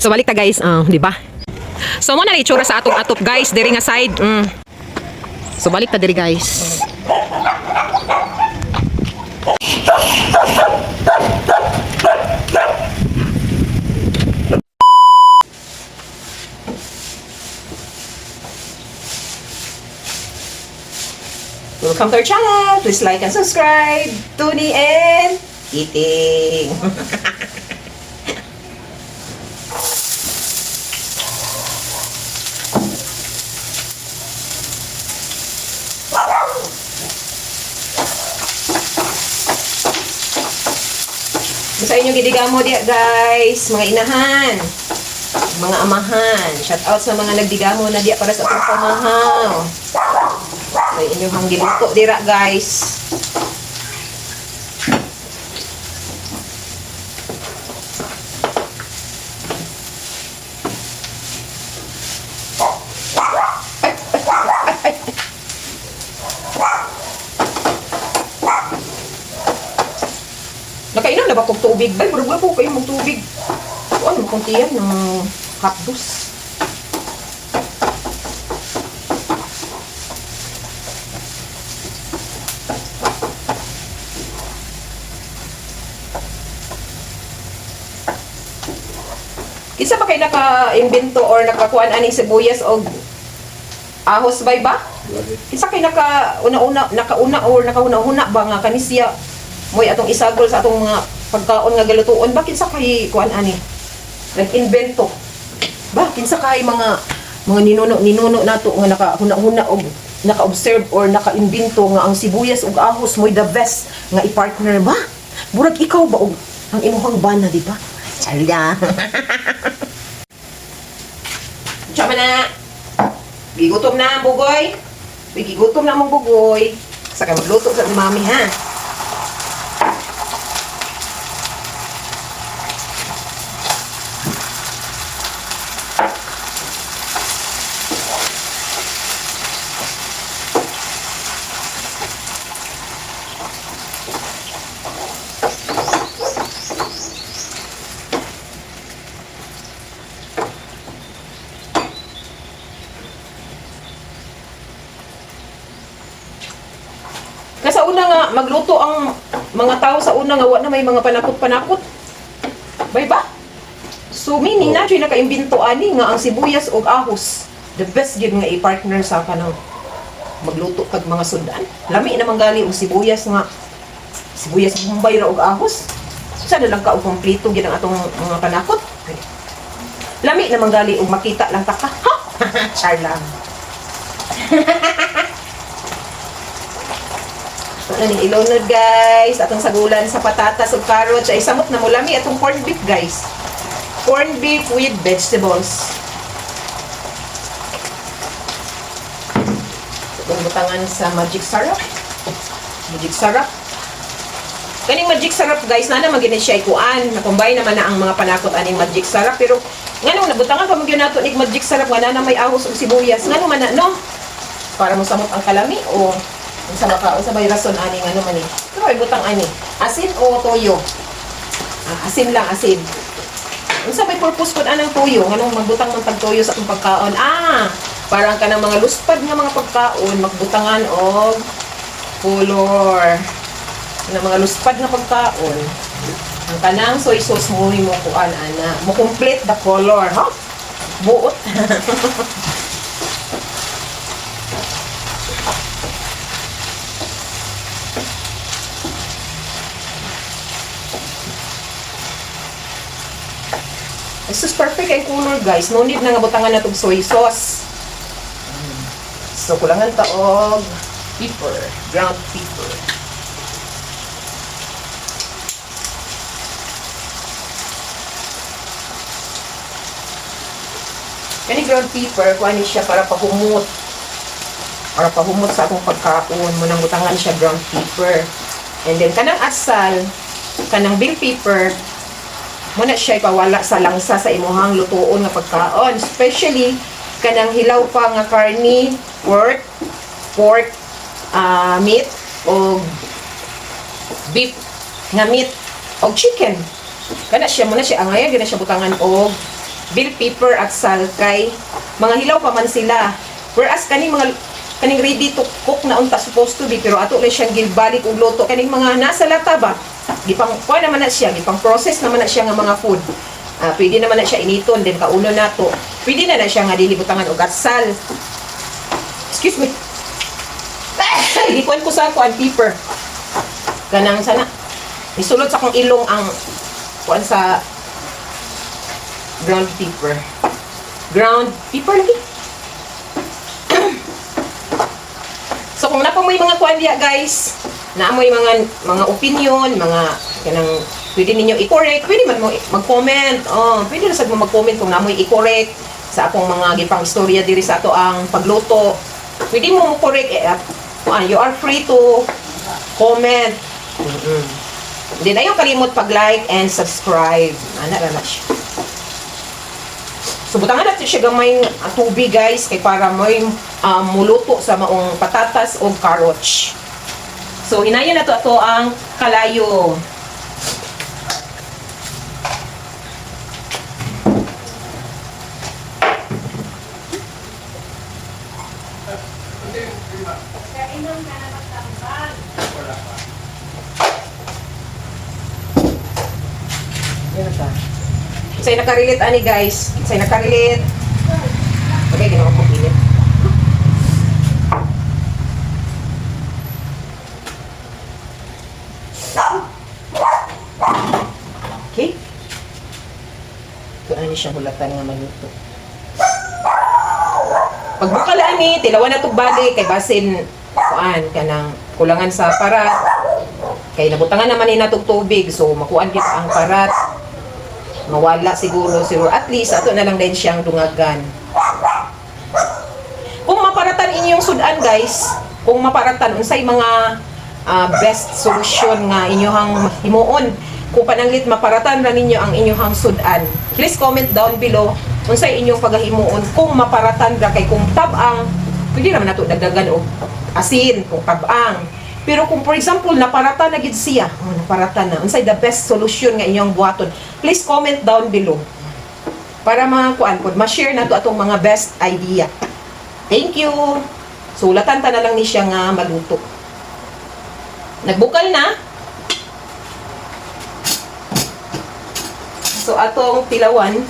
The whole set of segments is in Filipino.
So balik ta guys, ah, di ba? So mo na itsura sa atong atop guys, diri nga side. Mm. So balik ta diri guys. Welcome to our channel. Please like and subscribe. Tuni and eating. Sa inyong gidigamo diya guys, mga inahan, mga amahan. Shout out sa mga nagdigamo na diya para sa atong pamahaw. Sa inyong hanggiluto dira guys. Nakainom na ba kong tubig? Bay, murag po kayo mong tubig. O, ano kung tiyan ng hapdos? Kinsa ba kayo naka-invento or nakakuan aning sibuyas o ahos bay ba? Kinsa kayo naka una-una nakauna or nakauna-una ba nga kanisya moy atong isagol sa atong mga pagkaon nga galutuon ba kinsa kay kuan ani? Nag-invento. Ba kinsa kay mga mga ninuno ninuno nato nga nakahuna-huna og naka-observe or naka-invento nga ang sibuyas ug ahos moy the best nga i-partner ba? Burag ikaw ba og ang imuhang bana di ba? Charla. Tsama na. Gigutom na ang bugoy. Gigutom na ang bugoy. Saka magluto sa mami ha. Una nga, magluto ang mga tao sa una nga, wa na may mga panakot-panakot. Bay ba? So, meaning na, siya naka-imbento ani nga ang sibuyas o ahos. The best yun nga i-partner sa kanang magluto kag mga sundan. Lami naman gali og sibuyas nga sibuyas bombay ra og ahos. Sana lang ka og kompleto gid ang atong mga panakot. Lami naman gali og makita lang ta ka. Ha? Char lang. Ni ilunod guys, atong sagulan sa patatas ug carrots ay samot na mo lami atong corned beef guys. Corned beef with vegetables. Itong butangan sa magic syrup. Magic syrup. Kaning magic syrup guys, na naman gini siya ikuan. Nakumbay naman na ang mga panakot aning magic syrup pero nganong nabutangan pa mo nato nig magic syrup nga na may ahos ug sibuyas. Ngano man na no? Para mo samot ang kalami o sa maka sa may rason ani ano man ni. Pero ay butang ani. Asin o toyo? Ah, asin lang asin. Unsa may purpose kun anang toyo? Nganong magbutang man tag toyo sa atong pagkaon? Ah, parang kanang mga luspad nga mga pagkaon magbutangan og color. Kanang mga luspad nga pagkaon. Ang kanang soy sauce mo mo kuan ana. Mo complete the color, ha? Buot. This is perfect ang color guys. No need na nga butangan na itong soy sauce. So, kulangan ta og pepper. Ground pepper. Kani ground pepper, kuha siya para pahumot. Para pahumot sa atong pagkaon. Munang butangan siya ground pepper. And then, kanang asal, kanang bell pepper, muna siya ipawala sa langsa sa imuhang lutuon nga pagkaon. Especially, kanang hilaw pa nga karni, pork, pork, ah, meat, o beef nga meat, o chicken. Kana siya muna siya angaya, gina siya butangan og bell pepper at sal kay mga hilaw pa man sila. Whereas kaning mga kaning ready to cook na unta supposed to be pero ato lang siyang gilbalik og luto kaning mga nasa lata ba gipang kuha naman na siya gipang process naman na siya nga mga food. Ah, pwede naman na siya initon din kauno na to. Pwede na na siya nga dilibutangan og atsal excuse me. Gikuan ko sa kuan pepper ganang sana. Isulod sa akong ilong ang kuan sa ground pepper ground pepper lagi. So kung napamoy mga kuan diya guys, naamoy mga mga opinion, mga kanang pwede ninyo i-correct, pwede man mo mag-comment. Oh, pwede na sad mo mag-comment kung naamoy i-correct sa akong mga gipang istorya diri sa ato ang pagluto. Pwede mo mo correct eh, ah, you are free to comment. Mm-mm. Hindi na kalimot pag-like and subscribe. Ana ra na siya. So, butangan natin siya gamay tubig, guys, kay para may um, muluto sa maong patatas o carrots. So, hinayon na to ato ang kalayo. Isa'y nakarilit ani guys. Isa'y nakarilit. Okay, ginawa ko pilit. Okay. Ito na siya hulatan nga maluto. Pagbukalaan ni, tilawan na ito bali kay basin kuan kanang kulangan sa parat. Kay nabutangan naman ni natog tubig so makuan gid ang parat mawala siguro siguro at least ato na lang din siyang dungagan kung maparatan inyong sudan guys kung maparatan unsay mga ah, best solution nga inyohang himuon kung pananglit maparatan ra ninyo ang inyohang sudan please comment down below unsay inyong pagahimuon kung maparatan ra kay kung tabang pwede naman nato dagdagan og asin kung tabang pero kung for example naparatan na gid siya oh, naparatan na. Unsay the best solution nga inyong buhaton? Please comment down below. Para mga kuan pod ma-share nato atong mga best idea. Thank you. Sulatan ta na lang ni siya nga maluto. Nagbukal na so atong tilawan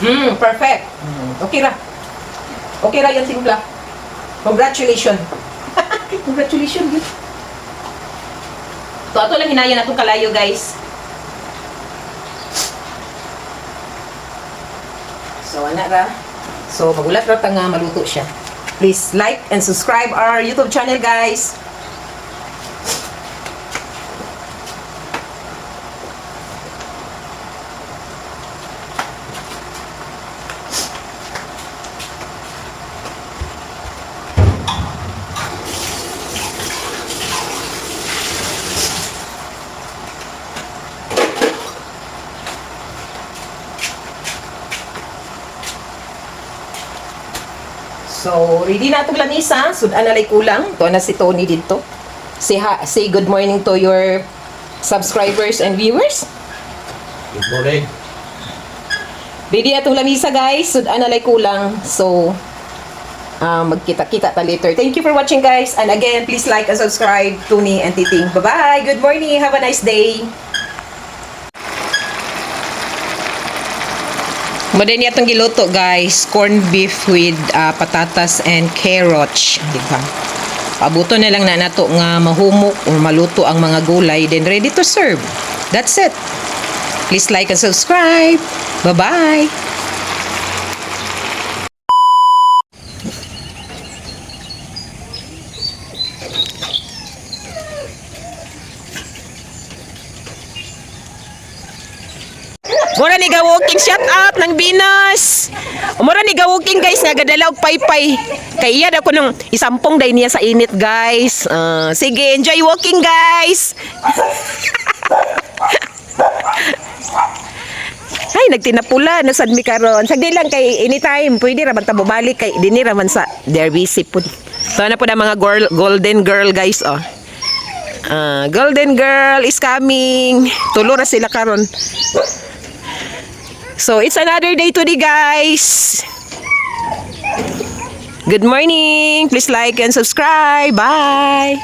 Mm, perfect. Mm, okay ra. Okay ra yan timpla. Congratulations. Congratulations. yun. So, ato lang hinayan atong kalayo, guys. So, ana ra. So, magulat ra ta nga maluto siya. Please like and subscribe our YouTube channel, guys. So, ready na itong lamisa. Sudan na kulang. Ito na si Tony dito. Say, ha, say good morning to your subscribers and viewers. Good morning. Ready na itong lamisa, guys. Sudan na kulang. So, ah, magkita-kita ta later. Thank you for watching, guys. And again, please like and subscribe to me and Titing. Bye-bye. Good morning. Have a nice day. Modern itong giluto guys, corned beef with ah, patatas and carrots, di ba? Pabuto na lang na nato nga mahumok o maluto ang mga gulay, then ready to serve. That's it. Please like and subscribe. Bye-bye. Ni walking shut up ng Venus. Mura ni walking guys nga gadala og paypay. Kay iya ako nung isampung day niya sa init guys. Ah, sige, enjoy walking guys. Ay, nagtinapula, nasadmi karon. Sagdi lang kay anytime, pwede ra man ta bumalik kay dinhi ra man sa Derby Sipod. So na po na mga girl, golden girl guys oh. Ah, golden girl is coming. Tulo na sila karon. So it's another day today guys. Good morning. Please like and subscribe. Bye.